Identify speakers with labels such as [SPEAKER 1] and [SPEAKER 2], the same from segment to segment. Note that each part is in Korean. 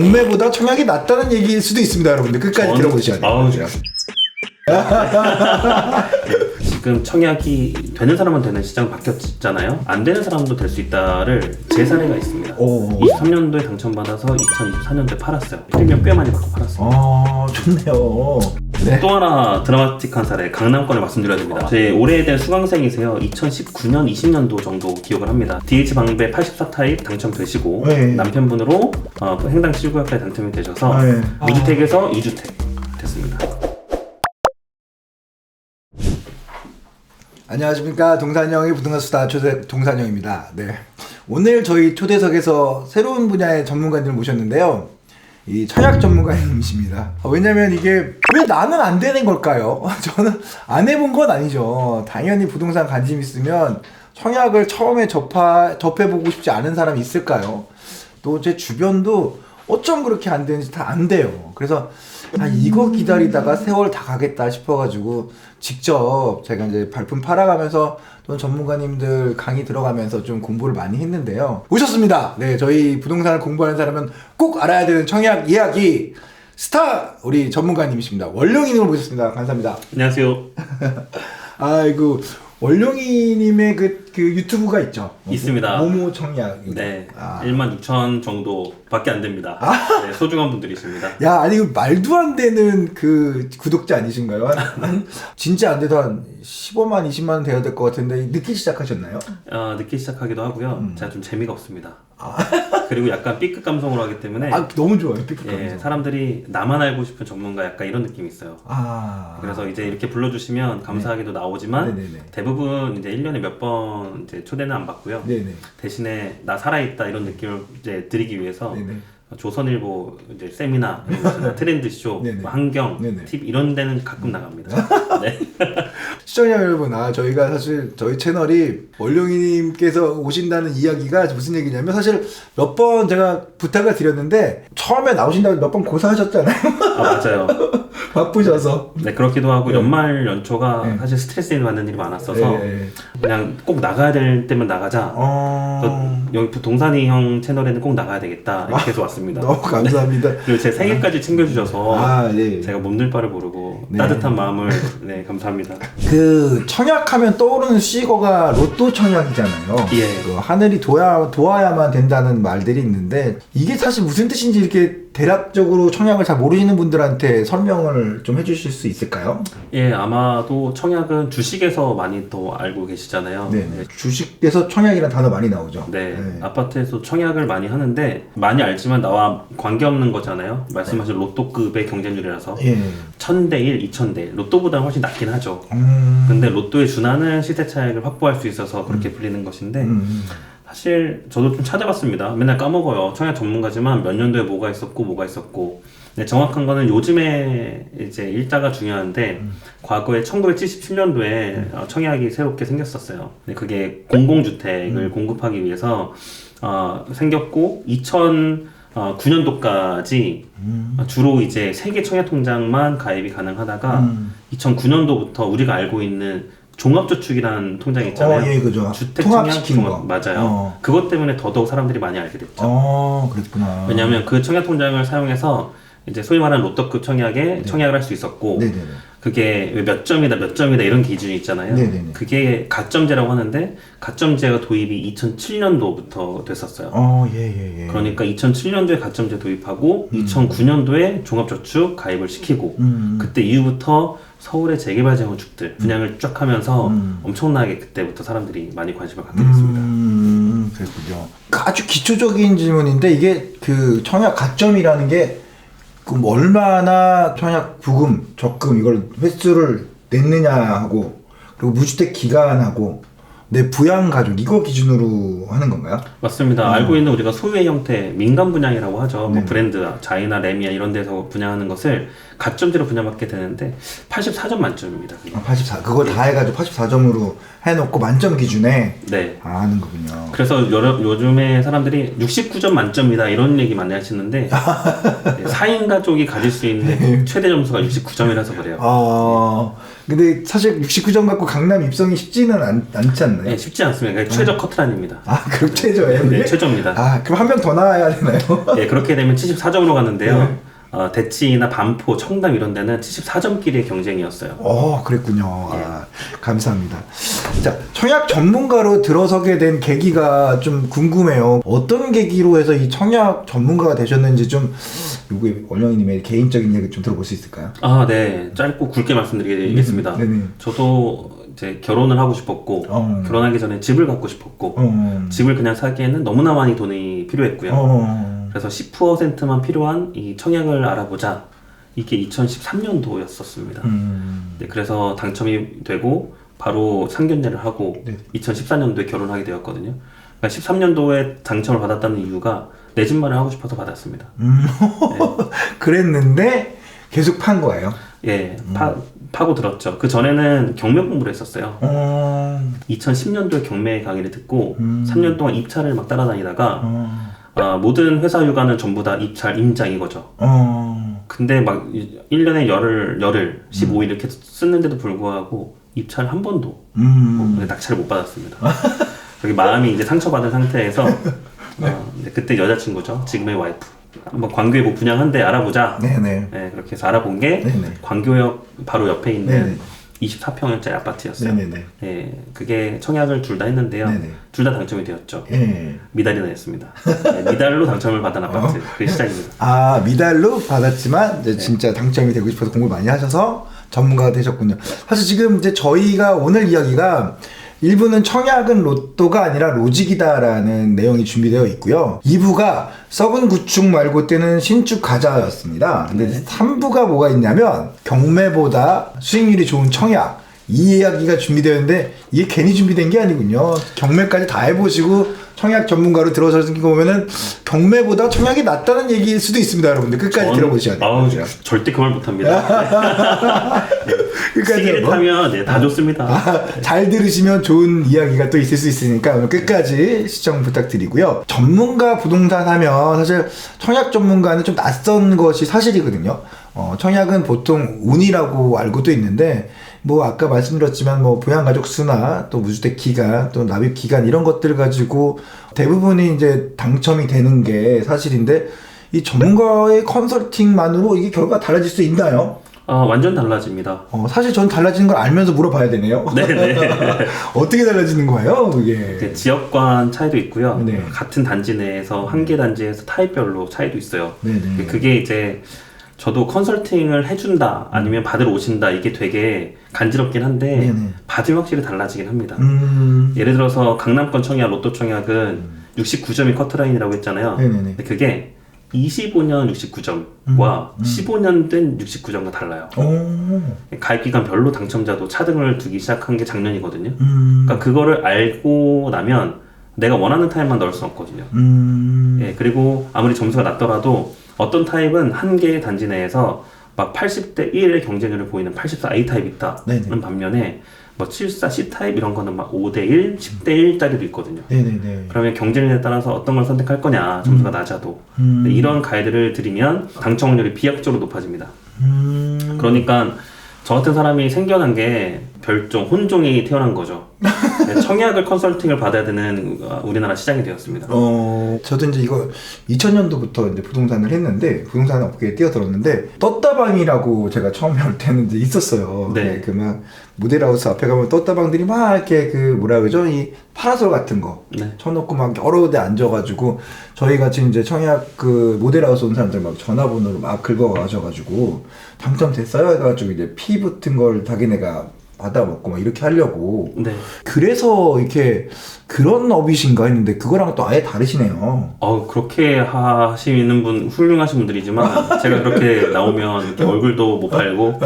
[SPEAKER 1] 경매보다 청약이 낫다는 얘기일 수도 있습니다, 여러분들. 끝까지
[SPEAKER 2] 저는-
[SPEAKER 1] 들어보셔야 돼요.
[SPEAKER 2] 아우, 지금 청약이 되는 사람은 되는 시장 바뀌었잖아요. 안 되는 사람도 될 수 있다를 제 사례가 있습니다.
[SPEAKER 1] 오.
[SPEAKER 2] 23년도에 당첨받아서 2024년도에 팔았어요. 프리미엄 꽤 많이 받고 팔았어요.
[SPEAKER 1] 아, 좋네요. 네.
[SPEAKER 2] 또 하나 드라마틱한 사례 강남권을 말씀드려야 됩니다. 제 오래된 수강생이세요. 2019년, 20년도 정도 기억을 합니다. DH 방배 84타입 당첨되시고
[SPEAKER 1] 네.
[SPEAKER 2] 남편분으로 어, 횡당 7구역까지 당첨이 되셔서
[SPEAKER 1] 네.
[SPEAKER 2] 무주택에서 2주택 됐습니다.
[SPEAKER 1] 안녕하십니까 동산형의 부동산 수다 초대 동산형입니다. 네 오늘 저희 초대석에서 새로운 분야의 전문가님을 모셨는데요. 이 청약 전문가님이십니다. 아, 왜냐면 이게 왜 나는 안 되는 걸까요? 저는 안 해본 건 아니죠. 당연히 부동산 관심 있으면 청약을 처음에 접하, 접해보고 싶지 않은 사람이 있을까요? 또 제 주변도 어쩜 그렇게 안 되는지 다 안 돼요. 그래서 아 이거 기다리다가 세월 다 가겠다 싶어가지고 직접 제가 이제 발품 팔아가면서 또 전문가님들 강의 들어가면서 좀 공부를 많이 했는데요. 오셨습니다. 네, 저희 부동산을 공부하는 사람은 꼭 알아야 되는 청약 이야기 스타 우리 전문가님이십니다. 원룡이님을 모셨습니다. 감사합니다.
[SPEAKER 2] 안녕하세요.
[SPEAKER 1] 아이고 원룡이님의 그, 그 유튜브가 있죠.
[SPEAKER 2] 있습니다.
[SPEAKER 1] 모모 청약.
[SPEAKER 2] 네,
[SPEAKER 1] 아.
[SPEAKER 2] 1만 6천 정도밖에 안 됩니다. 네, 소중한 분들이십니다.
[SPEAKER 1] 야, 아니, 그 말도 안 되는 그 구독자 아니신가요? 한, 한 진짜 안 돼도 한 15만, 20만 돼야 될 것 같은데, 늦게 시작하셨나요?
[SPEAKER 2] 어, 늦게 시작하기도 하고요. 제가 좀 재미가 없습니다. 그리고 약간 B급 감성으로 하기 때문에
[SPEAKER 1] 아, 너무 좋아요, 삐끗
[SPEAKER 2] 예,
[SPEAKER 1] 감성.
[SPEAKER 2] 사람들이 나만 알고 싶은 전문가 약간 이런 느낌이 있어요.
[SPEAKER 1] 아.
[SPEAKER 2] 그래서 이제 이렇게 불러주시면 감사하게도 나오지만
[SPEAKER 1] 네네네.
[SPEAKER 2] 대부분 이제 1년에 몇 번 이제 초대는 안 받고요.
[SPEAKER 1] 네네.
[SPEAKER 2] 대신에 나 살아있다 이런 느낌을 이제 드리기 위해서
[SPEAKER 1] 네네.
[SPEAKER 2] 조선일보 이제 세미나. 트렌드쇼,
[SPEAKER 1] 네네.
[SPEAKER 2] 뭐 환경,
[SPEAKER 1] 네네.
[SPEAKER 2] 팁 이런 데는 가끔 나갑니다. 네.
[SPEAKER 1] 시청자 여러분, 아, 저희가 사실 저희 채널이 원룡이님께서 오신다는 이야기가 무슨 얘기냐면 사실 몇 번 제가 부탁을 드렸는데 처음에 나오신다고 몇 번 고사하셨잖아요.
[SPEAKER 2] 아 맞아요.
[SPEAKER 1] 바쁘셔서.
[SPEAKER 2] 네 그렇기도 하고
[SPEAKER 1] 네.
[SPEAKER 2] 연말 연초가
[SPEAKER 1] 네.
[SPEAKER 2] 사실 스트레스 받는 일이 많았어서
[SPEAKER 1] 네.
[SPEAKER 2] 그냥 꼭 나가야 될 때면 나가자.
[SPEAKER 1] 어.
[SPEAKER 2] 저 여기 동산이 형 채널에는 꼭 나가야 되겠다 이렇게 해서 왔 습니다.
[SPEAKER 1] 너무 감사합니다.
[SPEAKER 2] 그리고 제 생일까지 챙겨주셔서
[SPEAKER 1] 아, 예.
[SPEAKER 2] 제가 몸둘 바를 모르고
[SPEAKER 1] 네.
[SPEAKER 2] 따뜻한 마음을 네 감사합니다.
[SPEAKER 1] 그 청약하면 떠오르는 시거가 로또 청약이잖아요.
[SPEAKER 2] 예.
[SPEAKER 1] 그 하늘이 도야 도와야만 된다는 말들이 있는데 이게 사실 무슨 뜻인지 이렇게 대략적으로 청약을 잘 모르시는 분들한테 설명을 좀 해주실 수 있을까요?
[SPEAKER 2] 예 아마도 청약은 주식에서 많이 더 알고 계시잖아요.
[SPEAKER 1] 네. 주식에서 청약이라는 단어 많이 나오죠.
[SPEAKER 2] 네, 아파트에서 청약을 많이 하는데 많이 알지만 나와 관계없는 거잖아요. 말씀하신 로또급의 경쟁률이라서
[SPEAKER 1] 예.
[SPEAKER 2] 1000대 1, 2000대 1 로또보다는 훨씬 낮긴 하죠.
[SPEAKER 1] 음.
[SPEAKER 2] 근데 로또에 준하는 시세 차익을 확보할 수 있어서 그렇게 불리는 것인데
[SPEAKER 1] 음.
[SPEAKER 2] 사실 저도 좀 찾아봤습니다. 맨날 까먹어요. 청약 전문가지만 몇 년도에 뭐가 있었고 뭐가 있었고. 네, 정확한 거는 요즘에 이제 일자가 중요한데 과거에 1977년도에 어, 청약이 새롭게 생겼었어요. 네, 그게 공공주택을 공급하기 위해서 어, 생겼고 2009년도까지
[SPEAKER 1] 음.
[SPEAKER 2] 주로 이제 세계 청약 통장만 가입이 가능하다가
[SPEAKER 1] 음.
[SPEAKER 2] 2009년도부터 우리가 알고 있는 종합저축이라는 통장 있잖아요.
[SPEAKER 1] 어, 예, 그죠.
[SPEAKER 2] 주택
[SPEAKER 1] 통합시킨
[SPEAKER 2] 청약
[SPEAKER 1] 거.
[SPEAKER 2] 맞아요.
[SPEAKER 1] 어.
[SPEAKER 2] 그것 때문에 더더욱 사람들이 많이 알게 됐죠.
[SPEAKER 1] 어, 그랬구나.
[SPEAKER 2] 왜냐하면 그 청약 통장을 사용해서 이제 소위 말하는 로또급 청약에 청약을 할 수 있었고
[SPEAKER 1] 네. 네네네.
[SPEAKER 2] 그게 왜몇 점이다 몇 점이다 이런 기준이 있잖아요.
[SPEAKER 1] 네네네.
[SPEAKER 2] 그게 가점제라고 하는데 가점제가 도입이 2007년도부터 됐었어요.
[SPEAKER 1] 어, 예, 예, 예.
[SPEAKER 2] 그러니까 2007년도에 가점제 도입하고 2009년도에 종합저축 가입을 시키고
[SPEAKER 1] 음.
[SPEAKER 2] 그때 이후부터 서울의 재개발 재건축들 분양을 쫙 하면서
[SPEAKER 1] 음.
[SPEAKER 2] 엄청나게 그때부터 사람들이 많이 관심을 갖게 됐습니다.
[SPEAKER 1] 음, 그랬군요. 그 아주 기초적인 질문인데 이게 그 청약 가점이라는 게 그럼 얼마나 청약 부금, 적금 이걸 횟수를 냈느냐 하고 그리고 무주택 기간하고 내 부양 가족 이거 기준으로 하는 건가요?
[SPEAKER 2] 맞습니다. 알고 있는 우리가 소유의 형태 민간 분양이라고 하죠.
[SPEAKER 1] 음. 네.
[SPEAKER 2] 뭐 브랜드, 자이나 레미아 이런 데서 분양하는 것을 가점제로 분양받게 되는데 84점 만점입니다.
[SPEAKER 1] 아, 84 그거 다 해가지고 84점으로 해놓고 만점 기준에
[SPEAKER 2] 네.
[SPEAKER 1] 아, 하는 거군요.
[SPEAKER 2] 그래서 여러, 요즘에 사람들이 69점 만점이다 이런 얘기 많이 하시는데 네, 4인 가족이 가질 수 있는 최대 점수가 69점이라서 그래요.
[SPEAKER 1] 아 근데 사실 69점 갖고 강남 입성이 쉽지는 않, 않지 않나요?
[SPEAKER 2] 네, 쉽지 않습니다. 그러니까 최저 커트라인입니다.
[SPEAKER 1] 아 그럼 최저예요?
[SPEAKER 2] 네,
[SPEAKER 1] 이게?
[SPEAKER 2] 최저입니다.
[SPEAKER 1] 아 그럼 한 명 더 나와야 되나요?
[SPEAKER 2] 예, 그렇게 되면 74점으로 갔는데요.
[SPEAKER 1] 네.
[SPEAKER 2] 어, 대치나 반포, 청담 이런 데는 74점끼리의 경쟁이었어요.
[SPEAKER 1] 어 그랬군요. 아, 감사합니다. 자 청약 전문가로 들어서게 된 계기가 좀 궁금해요. 어떤 계기로 해서 이 청약 전문가가 되셨는지 좀 요거 원영이님의 개인적인 이야기 좀 들어볼 수 있을까요?
[SPEAKER 2] 아, 네. 짧고 굵게 말씀드리겠습니다.
[SPEAKER 1] 음, 네네.
[SPEAKER 2] 저도 이제 결혼을 하고 싶었고,
[SPEAKER 1] 어.
[SPEAKER 2] 결혼하기 전에 집을 갖고 싶었고,
[SPEAKER 1] 어.
[SPEAKER 2] 집을 그냥 사기에는 너무나 많이 돈이 필요했고요.
[SPEAKER 1] 어.
[SPEAKER 2] 그래서 10%만 필요한 이 청약을 알아보자. 이게 2013년도였었습니다.
[SPEAKER 1] 음.
[SPEAKER 2] 네, 그래서 당첨이 되고 바로 상견례를 하고
[SPEAKER 1] 네.
[SPEAKER 2] 2014년도에 결혼하게 되었거든요. 그러니까 13년도에 당첨을 받았다는 이유가 내 집만을 하고 싶어서 받았습니다.
[SPEAKER 1] 음. 그랬는데 계속 판 거예요.
[SPEAKER 2] 예, 파, 파고 들었죠. 그 전에는 경매 공부를 했었어요.
[SPEAKER 1] 어.
[SPEAKER 2] 2010년도에 경매 강의를 듣고
[SPEAKER 1] 음.
[SPEAKER 2] 3년 동안 입찰을 막 따라다니다가
[SPEAKER 1] 어.
[SPEAKER 2] 아, 모든 회사 휴가는 전부 다 입찰 임장인 거죠.
[SPEAKER 1] 어.
[SPEAKER 2] 근데 막 1년에 열흘, 열흘, 15일 이렇게 쓰는데도 불구하고 입찰 한 번도
[SPEAKER 1] 음.
[SPEAKER 2] 네, 낙찰을 못 받았습니다. 여기 마음이 이제 상처받은 상태에서 어, 네, 그때 여자친구죠. 지금의 와이프. 한번 광교에 뭐 분양한데 알아보자.
[SPEAKER 1] 네네.
[SPEAKER 2] 네, 그렇게 해서 알아본 게
[SPEAKER 1] 네네.
[SPEAKER 2] 광교역 바로 옆에 있는
[SPEAKER 1] 네네.
[SPEAKER 2] 24평짜리 아파트였어요.
[SPEAKER 1] 네네네.
[SPEAKER 2] 네, 그게 청약을 둘 다 했는데요. 둘 다 당첨이 되었죠.
[SPEAKER 1] 예.
[SPEAKER 2] 미달이 나였습니다. 네, 미달로 당첨을 받은 아파트. 그게 시작입니다.
[SPEAKER 1] 아 미달로 받았지만 이제 진짜 당첨이 되고 싶어서 공부 많이 하셔서 전문가가 되셨군요. 사실 지금 이제 저희가 오늘 이야기가 1부는 청약은 로또가 아니라 로직이다라는 내용이 준비되어 있고요. 2부가 썩은 구축 말고 뜨는 신축 가자였습니다. 근데 3부가 뭐가 있냐면 경매보다 수익률이 좋은 청약 이 이야기가 준비되었는데 이게 괜히 준비된 게 아니군요. 경매까지 다 해보시고 청약 전문가로 들어서신 거 보면은 경매보다 청약이 낫다는 얘기일 수도 있습니다, 여러분들. 끝까지
[SPEAKER 2] 전-
[SPEAKER 1] 들어보셔야 돼요.
[SPEAKER 2] 아우, 절대 그 말 못합니다.
[SPEAKER 1] 끝까지
[SPEAKER 2] 시기를
[SPEAKER 1] 한번.
[SPEAKER 2] 타면 네, 다 좋습니다.
[SPEAKER 1] 아, 잘 들으시면 좋은 이야기가 또 있을 수 있으니까 오늘 끝까지 시청 부탁드리고요. 전문가 부동산 하면 사실 청약 전문가는 좀 낯선 것이 사실이거든요. 어, 청약은 보통 운이라고 알고도 있는데 뭐 아까 말씀드렸지만 뭐 부양가족 수나 또 무주택 기간 또 납입 기간 이런 것들을 가지고 대부분이 이제 당첨이 되는 게 사실인데 이 전문가의 컨설팅만으로 이게 결과가 달라질 수 있나요?
[SPEAKER 2] 아, 완전 달라집니다.
[SPEAKER 1] 어, 사실 전 달라지는 걸 알면서 물어봐야 되네요.
[SPEAKER 2] 네네.
[SPEAKER 1] 어떻게 달라지는 거예요, 그게?
[SPEAKER 2] 그 지역 간 차이도 있고요.
[SPEAKER 1] 네.
[SPEAKER 2] 같은 단지 내에서 한 개 단지에서 타입별로 차이도 있어요.
[SPEAKER 1] 네네.
[SPEAKER 2] 그게 이제 저도 컨설팅을 해준다 아니면 받으러 오신다 이게 되게 간지럽긴 한데
[SPEAKER 1] 네네.
[SPEAKER 2] 받으면 확실히 달라지긴 합니다.
[SPEAKER 1] 음,
[SPEAKER 2] 예를 들어서 강남권 청약, 로또 청약은 69점이 커트라인이라고 했잖아요.
[SPEAKER 1] 네네네.
[SPEAKER 2] 근데 그게 25년 69점과 15년 된 69점과 달라요.
[SPEAKER 1] 오,
[SPEAKER 2] 가입 기간별로 당첨자도 차등을 두기 시작한 게 작년이거든요.
[SPEAKER 1] 음,
[SPEAKER 2] 그러니까 그거를 알고 나면 내가 원하는 타입만 넣을 수 없거든요.
[SPEAKER 1] 음,
[SPEAKER 2] 예, 그리고 아무리 점수가 낮더라도 어떤 타입은 한 개의 단지 내에서 막 80대 1의 경쟁률을 보이는 84 A 타입이 있다.
[SPEAKER 1] 네네.
[SPEAKER 2] 는 반면에 뭐 74 C 타입 이런 거는 막 5대 1, 10대 1짜리도 있거든요.
[SPEAKER 1] 네네네.
[SPEAKER 2] 그러면 경쟁률에 따라서 어떤 걸 선택할 거냐, 점수가 낮아도.
[SPEAKER 1] 음,
[SPEAKER 2] 네, 이런 가이드를 드리면 당첨 확률이 비약적으로 높아집니다.
[SPEAKER 1] 음,
[SPEAKER 2] 그러니까 저 같은 사람이 생겨난 게 별종, 혼종이 태어난 거죠. 네, 청약을 컨설팅을 받아야 되는 어, 우리나라 시장이 되었습니다.
[SPEAKER 1] 어, 저도 이제 이거 2000년도부터 이제 부동산을 했는데, 부동산 업계에 뛰어들었는데, 떴다방이라고 제가 처음에 올 때는 이제 있었어요.
[SPEAKER 2] 네.
[SPEAKER 1] 그 막, 모델하우스 앞에 가면 떴다방들이 막 이렇게 그 뭐라 그러죠? 이 파라솔 같은 거.
[SPEAKER 2] 네.
[SPEAKER 1] 쳐놓고 막 여러 대 앉아가지고 저희 같이 이제 청약 그 모델하우스 온 사람들 막 전화번호를 막 긁어가셔가지고 당첨됐어요 해가지고 이제 피 붙은 걸 자기네가 받아먹고 막 이렇게 하려고
[SPEAKER 2] 네.
[SPEAKER 1] 그래서 이렇게 그런 업이신가 했는데 그거랑 또 아예 다르시네요.
[SPEAKER 2] 어 그렇게 하시는 분 훌륭하신 분들이지만 제가 그렇게 나오면 이렇게 얼굴도 못 팔고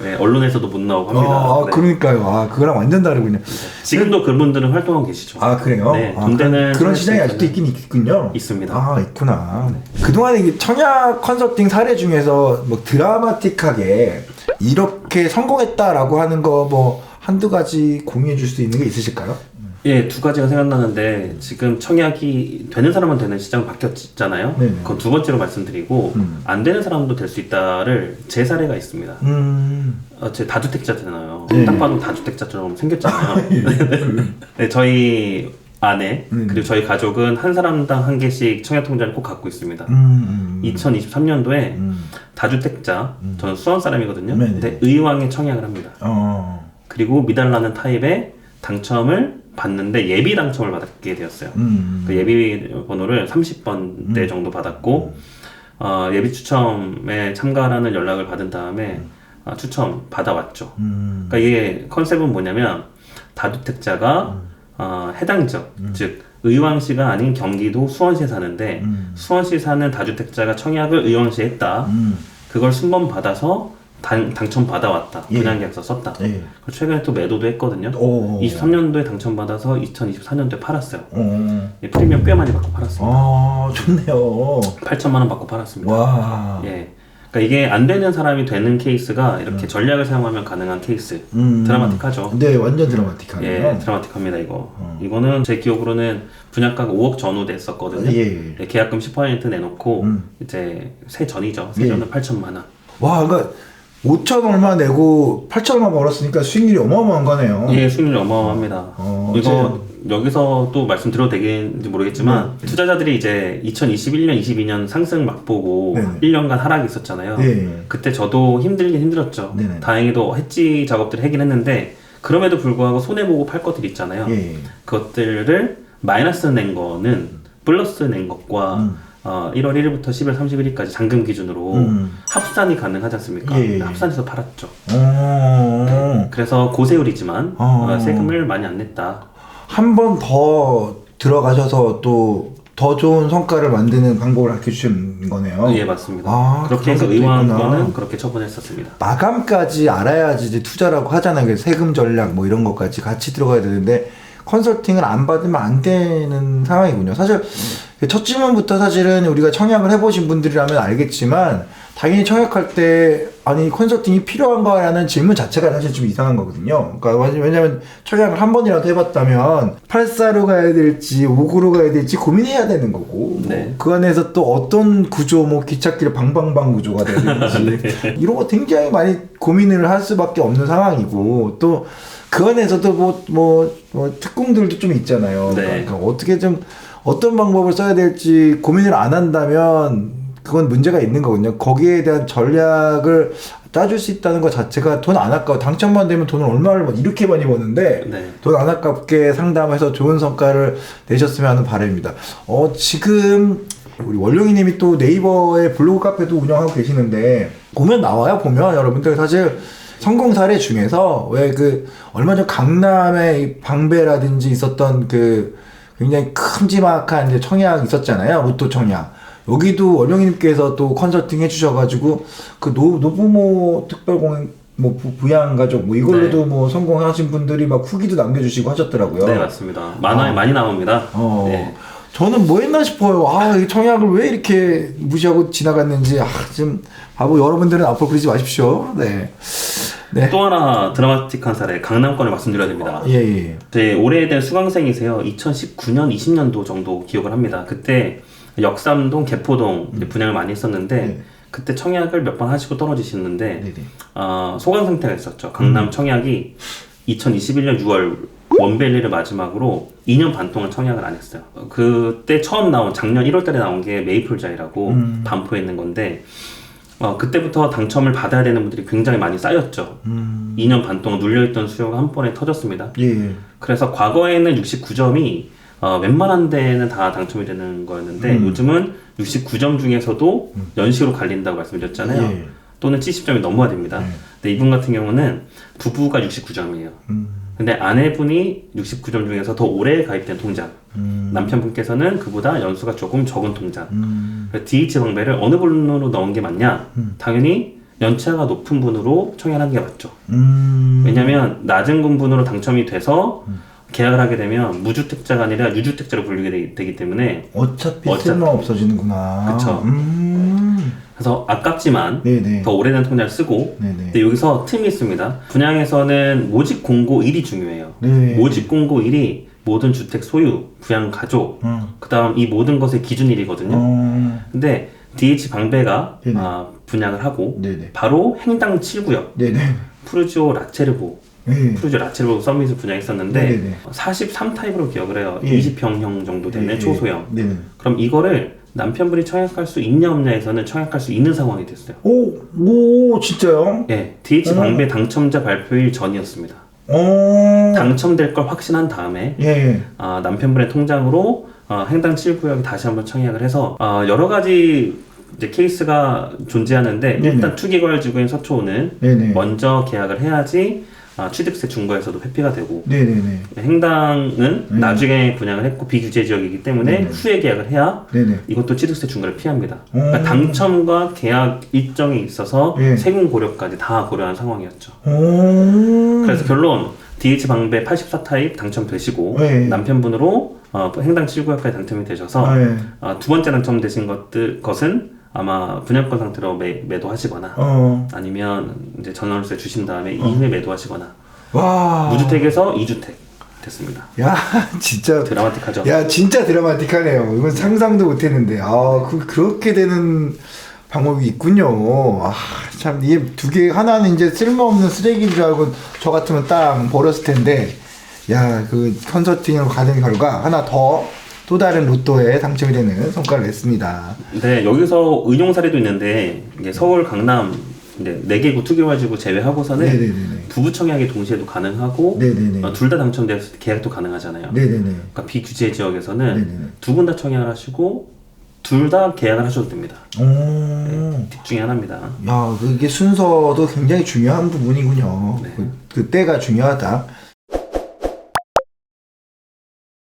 [SPEAKER 2] 네, 언론에서도 못 나오고 합니다.
[SPEAKER 1] 아,
[SPEAKER 2] 네.
[SPEAKER 1] 그러니까요. 아 그거랑 완전 다르군요.
[SPEAKER 2] 지금도 그분들은 활동하고 계시죠.
[SPEAKER 1] 아 그래요?
[SPEAKER 2] 네,
[SPEAKER 1] 아,
[SPEAKER 2] 돈 되는
[SPEAKER 1] 그런 시장이 아직도 있긴 있군요.
[SPEAKER 2] 있습니다.
[SPEAKER 1] 아 있구나. 그동안에 이 청약 컨설팅 사례 중에서 뭐 드라마틱하게 이렇게 성공했다라고 하는 거 뭐 한두 가지 공유해 줄 수 있는 게 있으실까요?
[SPEAKER 2] 예, 두 가지가 생각나는데 지금 청약이 되는 사람은 되는 시장 바뀌었잖아요.
[SPEAKER 1] 네네.
[SPEAKER 2] 그건 두 번째로 말씀드리고
[SPEAKER 1] 음.
[SPEAKER 2] 안 되는 사람도 될 수 있다를 제 사례가 있습니다.
[SPEAKER 1] 음.
[SPEAKER 2] 어, 제 다주택자잖아요.
[SPEAKER 1] 네.
[SPEAKER 2] 딱 봐도 다주택자처럼 생겼잖아요. 네, 저희 아내
[SPEAKER 1] 음.
[SPEAKER 2] 그리고 저희 가족은 한 사람당 한 개씩 청약 통장을 꼭 갖고 있습니다.
[SPEAKER 1] 음.
[SPEAKER 2] 2023년도에
[SPEAKER 1] 음.
[SPEAKER 2] 다주택자, 저는 수원 사람이거든요.
[SPEAKER 1] 네네.
[SPEAKER 2] 근데 의왕에 청약을 합니다.
[SPEAKER 1] 어.
[SPEAKER 2] 그리고 미달라는 타입의 당첨을 받는데 예비 당첨을 받게 되었어요.
[SPEAKER 1] 음.
[SPEAKER 2] 그 예비 번호를 30번대 정도 받았고 어, 예비 추첨에 참가라는 연락을 받은 다음에 어, 추첨 받아왔죠.
[SPEAKER 1] 음.
[SPEAKER 2] 그러니까 이게 컨셉은 뭐냐면 다주택자가 어, 해당 지역, 즉 의왕시가 아닌 경기도 수원시에 사는데
[SPEAKER 1] 음.
[SPEAKER 2] 수원시 사는 다주택자가 청약을 의왕시에 했다.
[SPEAKER 1] 음.
[SPEAKER 2] 그걸 순번 받아서 당, 당첨 받아 왔다.
[SPEAKER 1] 예.
[SPEAKER 2] 분양계약서 썼다.
[SPEAKER 1] 예.
[SPEAKER 2] 최근에 또 매도도 했거든요.
[SPEAKER 1] 오.
[SPEAKER 2] 23년도에 당첨받아서 2024년도에 팔았어요.
[SPEAKER 1] 어.
[SPEAKER 2] 예, 프리미엄 꽤 많이 받고 팔았습니다.
[SPEAKER 1] 아, 좋네요.
[SPEAKER 2] 8천만 원 받고 팔았습니다.
[SPEAKER 1] 와.
[SPEAKER 2] 예. 그러니까 이게 안 되는 사람이 되는 케이스가 이렇게 전략을 사용하면 가능한 케이스.
[SPEAKER 1] 음.
[SPEAKER 2] 드라마틱하죠.
[SPEAKER 1] 네, 완전 드라마틱하네요.
[SPEAKER 2] 예, 드라마틱합니다 이거. 이거는 제 기억으로는 분양가가 5억 전후 됐었거든요.
[SPEAKER 1] 예.
[SPEAKER 2] 예, 계약금 10% 내놓고
[SPEAKER 1] 음.
[SPEAKER 2] 이제 세 전이죠.
[SPEAKER 1] 예.
[SPEAKER 2] 세전은 8천만 원.
[SPEAKER 1] 와, 그러니까 5천 얼마 내고 8천 얼마 벌었으니까 수익률이 어마어마한 거네요.
[SPEAKER 2] 예, 수익률이 어마어마합니다.
[SPEAKER 1] 어,
[SPEAKER 2] 이거 여기서 또 말씀드려도 되겠는지 모르겠지만
[SPEAKER 1] 네.
[SPEAKER 2] 투자자들이 이제 2021년, 22년 상승 맛보고
[SPEAKER 1] 네네.
[SPEAKER 2] 1년간 하락이 있었잖아요.
[SPEAKER 1] 네.
[SPEAKER 2] 그때 저도 힘들긴 힘들었죠.
[SPEAKER 1] 네네.
[SPEAKER 2] 다행히도 해지 작업들을 하긴 했는데 그럼에도 불구하고 손해 보고 팔 것들이 있잖아요.
[SPEAKER 1] 예.
[SPEAKER 2] 그것들을 마이너스 낸 거는 플러스 낸 것과
[SPEAKER 1] 음.
[SPEAKER 2] 어, 1월 1일부터 10월 31일까지 잔금 기준으로
[SPEAKER 1] 음.
[SPEAKER 2] 합산이 가능하지 않습니까?
[SPEAKER 1] 예, 예.
[SPEAKER 2] 합산해서 팔았죠.
[SPEAKER 1] 어.
[SPEAKER 2] 그래서 고세율이지만
[SPEAKER 1] 어.
[SPEAKER 2] 어, 세금을 많이 안 냈다.
[SPEAKER 1] 한 번 더 들어가셔서 또 더 좋은 성과를 만드는 방법을 알려 주신 거네요.
[SPEAKER 2] 예, 맞습니다.
[SPEAKER 1] 아,
[SPEAKER 2] 그렇게 해서
[SPEAKER 1] 있구나.
[SPEAKER 2] 거는 그렇게 처분했었습니다.
[SPEAKER 1] 마감까지 알아야지 투자라고 하잖아요. 그래서 세금 전략 뭐 이런 것까지 같이 들어가야 되는데 컨설팅을 안 받으면 안 되는 상황이군요. 사실 첫 질문부터 사실은 우리가 청약을 해보신 분들이라면 알겠지만 당연히 청약할 때 아니 컨설팅이 필요한가라는 질문 자체가 사실 좀 이상한 거거든요. 그러니까 왜냐면 청약을 한 번이라도 해봤다면 8사로 가야 될지 5구로 가야 될지 고민해야 되는 거고
[SPEAKER 2] 네.
[SPEAKER 1] 뭐그 안에서 또 어떤 구조 뭐 기찻길 방방방 구조가 되는지 이런 거 굉장히 많이 고민을 할 수밖에 없는 상황이고 또 그 안에서도 뭐, 뭐, 뭐 특공들도 좀 있잖아요.
[SPEAKER 2] 네.
[SPEAKER 1] 그러니까 어떻게 좀 어떤 방법을 써야 될지 고민을 안 한다면 그건 문제가 있는 거거든요. 거기에 대한 전략을 짜줄 수 있다는 것 자체가 돈 안 아까워. 당첨만 되면 돈을 얼마를 뭐 이렇게 많이 버는데
[SPEAKER 2] 네.
[SPEAKER 1] 돈안 아깝게 상담해서 좋은 성과를 내셨으면 하는 바람입니다. 어, 지금 우리 원룡이님이 또 네이버에 블로그 카페도 운영하고 계시는데 보면 나와요. 보면 여러분들 사실 성공 사례 중에서 왜 그 얼마 전 강남에 이 방배라든지 있었던 그 굉장히 큼지막한 이제 청약 있었잖아요. 로또 청약. 여기도 원영님께서 또 컨설팅 해주셔가지고 그 노, 노부모 특별공연 뭐 부- 부양가족 뭐 이걸로도 뭐 성공하신 분들이 막 후기도 남겨주시고 하셨더라고요.
[SPEAKER 2] 네, 맞습니다. 만화에 많이 나옵니다.
[SPEAKER 1] 어.
[SPEAKER 2] 네.
[SPEAKER 1] 저는 뭐 했나 싶어요. 아, 이 청약을 왜 이렇게 무시하고 지나갔는지. 아, 좀 바보 여러분들은 앞으로 그러지 마십시오. 네. 네.
[SPEAKER 2] 또 하나 드라마틱한 사례 강남권을 말씀드려야 됩니다.
[SPEAKER 1] 예, 예.
[SPEAKER 2] 제 오래된 수강생이세요. 2019년, 20년도 정도 기억을 합니다. 그때 역삼동, 개포동 이제 분양을 많이 했었는데
[SPEAKER 1] 네.
[SPEAKER 2] 그때 청약을 몇 번 하시고 떨어지시는데
[SPEAKER 1] 네 네.
[SPEAKER 2] 어, 소강 상태가 있었죠. 강남
[SPEAKER 1] 음.
[SPEAKER 2] 청약이 2021년 6월 원벨리를 마지막으로 2년 반 동안 청약을 안 했어요. 어, 그때 처음 나온 작년 1월 달에 나온 게 메이플자이라고
[SPEAKER 1] 음.
[SPEAKER 2] 반포에 있는 건데 어, 그때부터 당첨을 받아야 되는 분들이 굉장히 많이 쌓였죠.
[SPEAKER 1] 음.
[SPEAKER 2] 2년 반 동안 눌려있던 수요가 한 번에 터졌습니다.
[SPEAKER 1] 예, 예.
[SPEAKER 2] 그래서 과거에는 69점이 어, 웬만한 데는 다 당첨이 되는 거였는데
[SPEAKER 1] 음.
[SPEAKER 2] 요즘은 69점 중에서도 연식으로 갈린다고 말씀드렸잖아요.
[SPEAKER 1] 예.
[SPEAKER 2] 또는 70점이 넘어야 됩니다.
[SPEAKER 1] 네.
[SPEAKER 2] 근데 이분 같은 경우는 부부가 69점이에요.
[SPEAKER 1] 음.
[SPEAKER 2] 근데 아내분이 69점 중에서 더 오래 가입된 통장.
[SPEAKER 1] 음.
[SPEAKER 2] 남편분께서는 그보다 연수가 조금 적은 통장.
[SPEAKER 1] 음.
[SPEAKER 2] DH 방배를 어느 분으로 넣은 게 맞냐?
[SPEAKER 1] 음.
[SPEAKER 2] 당연히 연차가 높은 분으로 청약하는 게 맞죠.
[SPEAKER 1] 음.
[SPEAKER 2] 왜냐면 낮은 군분으로 당첨이 돼서 계약을 하게 되면 무주택자가 아니라 유주택자로 분류게 되- 되기 때문에
[SPEAKER 1] 어차피
[SPEAKER 2] 어차피.
[SPEAKER 1] 쓸모 없어지는구나.
[SPEAKER 2] 그쵸.
[SPEAKER 1] 음.
[SPEAKER 2] 그래서 아깝지만
[SPEAKER 1] 네네.
[SPEAKER 2] 더 오래된 통장을 쓰고
[SPEAKER 1] 네네.
[SPEAKER 2] 근데 여기서 틈이 있습니다. 분양에서는 모집 공고 일이 중요해요.
[SPEAKER 1] 네.
[SPEAKER 2] 모집 공고 일이 모든 주택 소유, 부양 가족,
[SPEAKER 1] 음.
[SPEAKER 2] 그다음 이 모든 것의 기준일이거든요.
[SPEAKER 1] 어.
[SPEAKER 2] 근데 DH 방배가
[SPEAKER 1] 네네.
[SPEAKER 2] 아, 분양을 하고
[SPEAKER 1] 네네.
[SPEAKER 2] 바로 행당 7구역
[SPEAKER 1] 네네.
[SPEAKER 2] 푸르지오 라체르보
[SPEAKER 1] 네.
[SPEAKER 2] 푸르지오 라체르보 서밋을 분양했었는데
[SPEAKER 1] 네네네.
[SPEAKER 2] 43타입으로 기억을 해요.
[SPEAKER 1] 예.
[SPEAKER 2] 20평형 정도 되는
[SPEAKER 1] 예,
[SPEAKER 2] 초소형.
[SPEAKER 1] 네네.
[SPEAKER 2] 그럼 이거를 남편분이 청약할 수 있냐 없냐에서는 청약할 수 있는 상황이 됐어요.
[SPEAKER 1] 오, 오, 진짜요?
[SPEAKER 2] 예, DH 방배 당첨자 발표일 전이었습니다.
[SPEAKER 1] 어.
[SPEAKER 2] 당첨될 걸 확신한 다음에
[SPEAKER 1] 예, 예.
[SPEAKER 2] 아, 남편분의 통장으로 어, 행당 7구역에 다시 한번 청약을 해서 어, 여러 가지 이제 케이스가 존재하는데
[SPEAKER 1] 네네.
[SPEAKER 2] 일단 투기과열지구인 서초는
[SPEAKER 1] 네네.
[SPEAKER 2] 먼저 계약을 해야지 아, 취득세 중과에서도 회피가 되고
[SPEAKER 1] 네네네.
[SPEAKER 2] 행당은
[SPEAKER 1] 음.
[SPEAKER 2] 나중에 분양을 했고 비규제 지역이기 때문에
[SPEAKER 1] 네네.
[SPEAKER 2] 후에 계약을 해야
[SPEAKER 1] 네네.
[SPEAKER 2] 이것도 취득세 중과를 피합니다.
[SPEAKER 1] 음.
[SPEAKER 2] 그러니까 당첨과 계약 일정이 있어서
[SPEAKER 1] 예.
[SPEAKER 2] 세금 고려까지 다 고려한 상황이었죠.
[SPEAKER 1] 오.
[SPEAKER 2] 그래서 결론 DH 방배 84 타입 당첨되시고
[SPEAKER 1] 네.
[SPEAKER 2] 남편분으로 어, 행당 7구역까지 당첨이 되셔서
[SPEAKER 1] 아, 예.
[SPEAKER 2] 어, 두 번째 당첨되신 것들 것은 아마 분양권 상태로 매, 매도하시거나
[SPEAKER 1] 어.
[SPEAKER 2] 아니면 이제 전월세 주신 다음에 이후에 매도하시거나
[SPEAKER 1] 와.
[SPEAKER 2] 무주택에서 2주택 됐습니다.
[SPEAKER 1] 야, 진짜.
[SPEAKER 2] 드라마틱하죠.
[SPEAKER 1] 야, 진짜 드라마틱하네요. 이건 상상도 못 했는데. 아, 그, 그렇게 되는 방법이 있군요. 아, 참, 이게 두 개, 하나는 이제 쓸모없는 쓰레기인 줄 알고 저 같으면 딱 버렸을 텐데, 야, 그 컨설팅으로 가는 결과 하나 더 또 다른 로또에 당첨이 되는 성과를 냈습니다.
[SPEAKER 2] 네, 여기서 의용 사례도 있는데 이게 서울 강남 이제 4개구 투기와지구 제외하고서는
[SPEAKER 1] 네네네네.
[SPEAKER 2] 부부 청약이 동시에도 가능하고
[SPEAKER 1] 네네네.
[SPEAKER 2] 어, 둘다 당첨돼서 계약도 가능하잖아요.
[SPEAKER 1] 네네네.
[SPEAKER 2] 그러니까 비규제 지역에서는
[SPEAKER 1] 네네네.
[SPEAKER 2] 두분 다 청약을 하시고 둘 다 계약을 하셔도 됩니다.
[SPEAKER 1] 오.
[SPEAKER 2] 둘 중에 하나입니다.
[SPEAKER 1] 야, 그게 순서도 굉장히 중요한 부분이군요.
[SPEAKER 2] 네.
[SPEAKER 1] 그, 그 때가 중요하다.